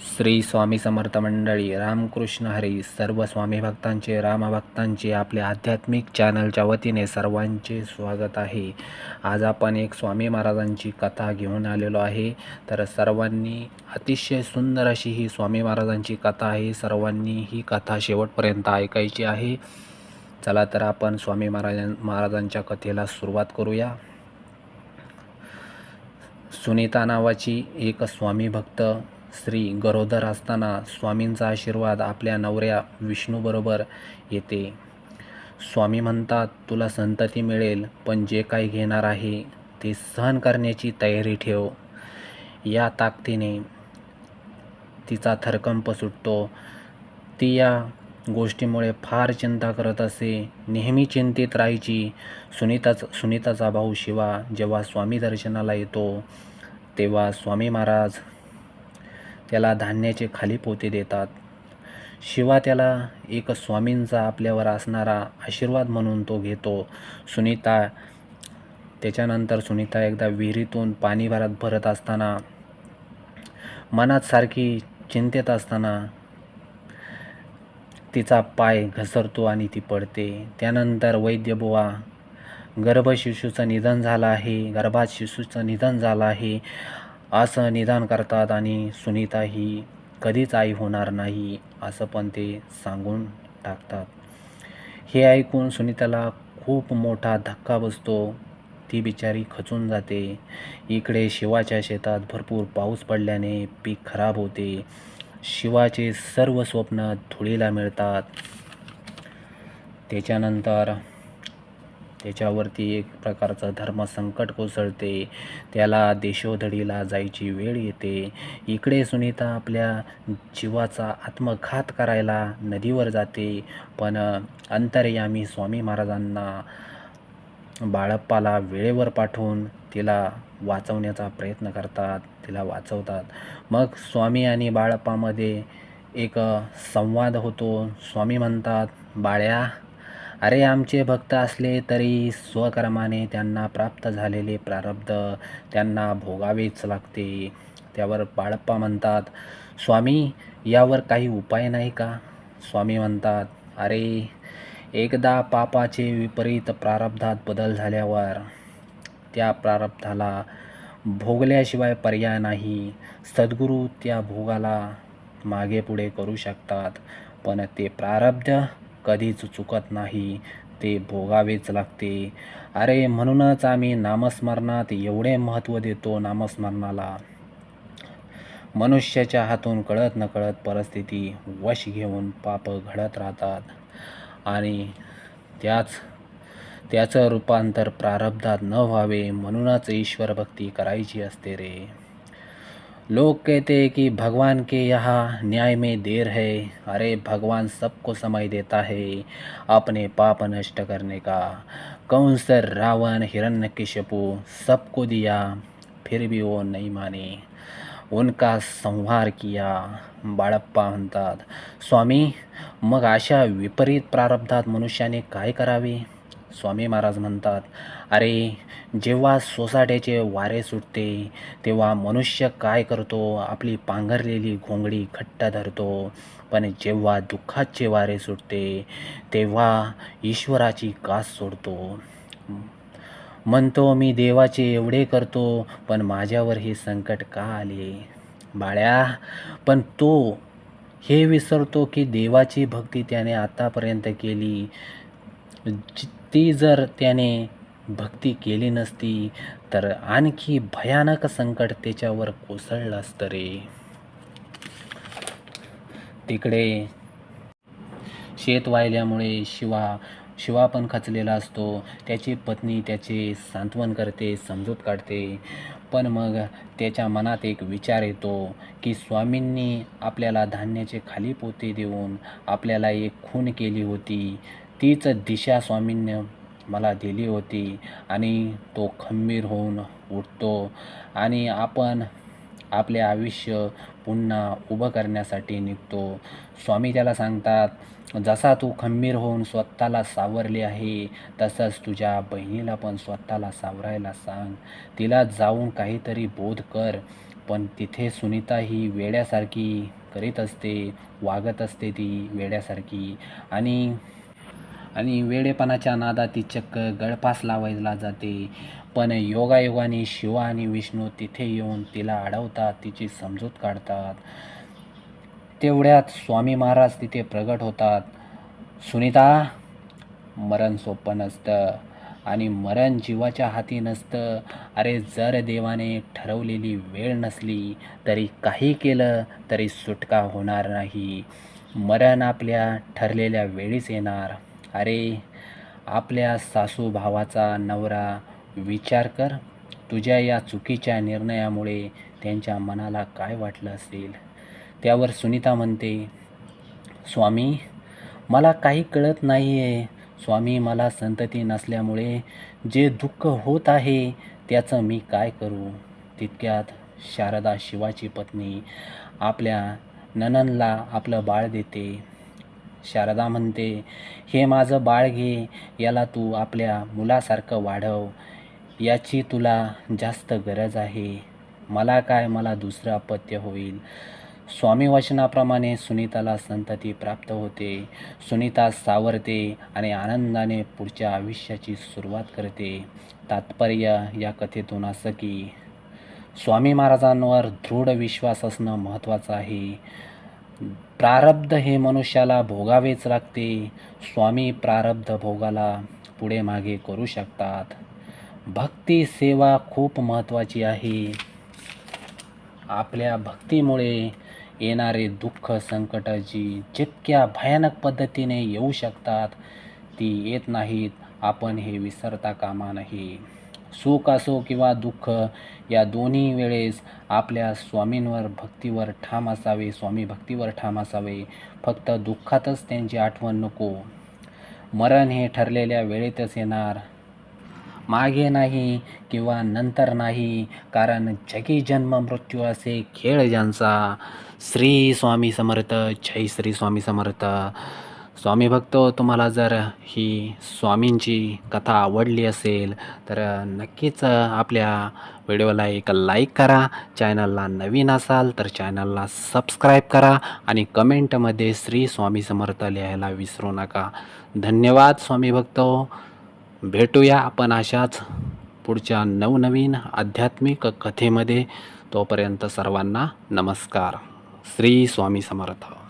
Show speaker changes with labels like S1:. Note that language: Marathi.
S1: श्री स्वामी समर्थ मंडळी रामकृष्ण हरी सर्व स्वामी भक्तांचे रामभक्तांचे आपल्या आध्यात्मिक चॅनलच्या वतीने सर्वांचे स्वागत आहे. आज आपण एक स्वामी महाराजांची कथा घेऊन आलेलो आहे. तर सर्वांनी अतिशय सुंदर अशी ही स्वामी महाराजांची कथा आहे. सर्वांनी ही कथा शेवटपर्यंत ऐकायची आहे. चला तर आपण स्वामी महाराजां महाराजांच्या कथेला सुरुवात करूया. सुनीता नावाची एक स्वामी भक्त श्री गरोदर असताना स्वामींचा आशीर्वाद आपल्या नवऱ्या विष्णूबरोबर येते. स्वामी म्हणतात तुला संतती मिळेल पण जे काही घेणार आहे ते सहन करण्याची तयारी ठेव. या ताकदीने तिचा थरकंप सुटतो. ती या गोष्टीमुळे फार चिंता करत असे. नेहमी चिंतित राहायची सुनीताच सुनीताचा भाऊ शिवा जेव्हा स्वामी दर्शनाला येतो तेव्हा स्वामी महाराज त्याला धान्याचे खाली पोते देतात. शिवा त्याला एक स्वामींचा आपल्यावर असणारा आशीर्वाद म्हणून तो घेतो. सुनीता त्याच्यानंतर सुनीता एकदा विहिरीतून पाणी भरत भरत असताना मनात सारखी चिंतेत असताना तिचा पाय घसरतो आणि ती पडते. त्यानंतर वैद्यबुवा गर्भशिशूचं निधन झालं आहे गर्भात शिशूचं निधन झालं आहे. असं निदान करतात आणि सुनीता ही कधीच आई होणार नाही असं पण ते सांगून टाकतात. हे ऐकून सुनीताला खूप मोठा धक्का बसतो. ती बिचारी खचून जाते. इकडे शिवाच्या शेतात भरपूर पाऊस पडल्याने पीक खराब होते. शिवाचे सर्व स्वप्न धुळीला मिळतात. त्याच्यानंतर त्याच्यावरती एक प्रकारचं धर्मसंकट कोसळते. त्याला देशोधडीला जायची वेळ येते. इकडे सुनीता आपल्या जीवाचा आत्मघात करायला नदीवर जाते. पण अंतर्यामी स्वामी महाराजांना बाळप्पाला वेळेवर पाठवून तिला वाचवण्याचा प्रयत्न करतात. तिला वाचवतात. मग स्वामी आणि बाळप्पामध्ये एक संवाद होतो. स्वामी म्हणतात बाळ्या अरे आमचे भक्त असले तरी स्वकर्माने त्यांना प्राप्त झालेले प्रारब्ध त्यांना भोगावेच लागते. त्यावर बाळप्पा म्हणतात स्वामी यावर काही उपाय नाही का? स्वामी म्हणतात अरे एकदा पापाचे विपरीत प्रारब्धात बदल झाल्यावर त्या प्रारब्धाला भोगल्याशिवाय पर्याय नाही. सद्गुरू त्या भोगाला मागे पुढे करू शकतात पण ते प्रारब्ध कधीच चुकत नाही. ते भोगावेच लागते. अरे म्हणूनच आम्ही नामस्मरणात एवढे महत्त्व देतो नामस्मरणाला. मनुष्याच्या हातून कळत नकळत परिस्थिती वश घेऊन पाप घडत राहतात. आणि त्याच त्याचं रूपांतर प्रारब्धात न व्हावे म्हणूनच ईश्वर भक्ती करायची असते रे. लोग कहते हैं कि भगवान के यहाँ न्याय में देर है। अरे भगवान सबको समय देता है अपने पाप नष्ट करने का। कौन सर रावण हिरण्यकशिपु सबको दिया फिर भी वो नहीं माने। उनका संहार किया बाळप्पा म्हणतात। स्वामी मग अशा विपरीत प्रारब्धात मनुष्याने काय करावे? स्वामी महाराज म्हणतात अरे जेव्हा सोसाट्याचे वारे सुटते तेव्हा मनुष्य काय करतो? आपली पांघरलेली घोंगडी घट्ट धरतो. पण जेव्हा दुःखाचे वारे सुटते तेव्हा ईश्वराची कास सोडतो. म्हणतो मी देवाचे एवढे करतो पण माझ्यावर हे संकट का आले? बाळ्या पण तो हे विसरतो की देवाची भक्ती त्याने आतापर्यंत केली. ती जर त्याने भक्ती केली नसती तर आणखी भयानक संकट त्याच्यावर कोसळलं असतं रे. तिकडे शेत वाहिल्यामुळे शिवा शिवा पण खचलेला असतो. त्याची पत्नी त्याचे सांत्वन करते समजूत काढते. पण मग त्याच्या मनात एक विचार येतो की स्वामींनी आपल्याला धान्याचे खाली पोते देऊन आपल्याला एक खून केली होती. तीच दिशा स्वामींनी मला दिली होती आणि तो खंबीर होऊन उठतो आणि आपण आपले आयुष्य पुन्हा उभं करण्यासाठी निघतो. स्वामी त्याला सांगतात जसा तू खंबीर होऊन स्वतःला सावरले आहे तसंच तुझ्या बहिणीला पण स्वतःला सावरायला सांग. तिला जाऊन काहीतरी बोध कर पण तिथे सुनीता ही वेड्यासारखी करीत असते वागत असते ती वेड्यासारखी. आणि आणि वेडेपणाच्या नादात ती चक्क गळपास लावायला जाते. पण योगायोगाने शिवा आणि विष्णू तिथे येऊन तिला अडवतात तिची समजूत काढतात. तेवढ्यात स्वामी महाराज तिथे प्रगट होतात. सुनीता मरण सोपं नसतं आणि मरण जीवाच्या हाती नसतं. अरे जर देवाने ठरवलेली वेळ नसली तरी काही केलं तरी सुटका होणार नाही. मरण आपल्या ठरलेल्या वेळीच येणार. अरे आपल्या सासू भावाचा नवरा विचार कर. तुझ्या या चुकीच्या निर्णयामुळे त्यांच्या मनाला काय वाटलं असेल? त्यावर सुनीता म्हणते स्वामी मला काही कळत नाही आहे स्वामी मला संतती नसल्यामुळे जे दुःख होत आहे त्याचं मी काय करू? तितक्यात शारदा शिवाची पत्नी आपल्या नननला आपलं बाळ देते. शारदा म्हणते हे माझं बाळ घे याला तू आपल्या मुलासारखं वाढव याची तुला जास्त गरज आहे. मला काय मला दुसरं अपत्य होईल. स्वामी वचनाप्रमाणे सुनीताला संतती प्राप्त होते. सुनीता सावरते आणि आनंदाने पुढच्या आयुष्याची सुरुवात करते. तात्पर्य या कथेतून असं की स्वामी महाराजांवर दृढ विश्वास असणं महत्त्वाचं आहे. प्रारब्ध हे मनुष्याला भोगावेच लागते. स्वामी प्रारब्ध भोगाला पुढे मागे करू शकतात. भक्ती सेवा खूप महत्त्वाची आहे. आपल्या भक्तीमुळे येणारे दुःख संकट जी जितक्या भयानक पद्धतीने येऊ शकतात ती येत नाहीत. आपण हे विसरता कामा नाही सुख असो किंवा दुःख या दोन्ही वेळेस आपल्या स्वामींवर भक्तीवर ठाम असावे स्वामी भक्तीवर ठाम असावे. फक्त दुःखातच त्यांची आठवण नको. मरण हे ठरलेल्या वेळेतच येणार. मागे नाही किंवा नंतर नाही कारण जगी जन्म मृत्यू असे खेळ ज्यांचा. श्री स्वामी समर्थ जय श्री स्वामी समर्थ. स्वामी भक्त तुम्हाला जर ही स्वामींची कथा आवडली असेल तर नक्कीच आपल्या व्हिडिओला एक लाईक करा. चॅनलला नवीन असाल तर चॅनलला सबस्क्राईब करा आणि कमेंटमध्ये श्री स्वामी समर्थ लिहायला विसरू नका. धन्यवाद स्वामी भक्त. भेटूया आपण अशाच पुढच्या नवनवीन आध्यात्मिक कथेमध्ये. तोपर्यंत सर्वांना नमस्कार. श्री स्वामी समर्थ.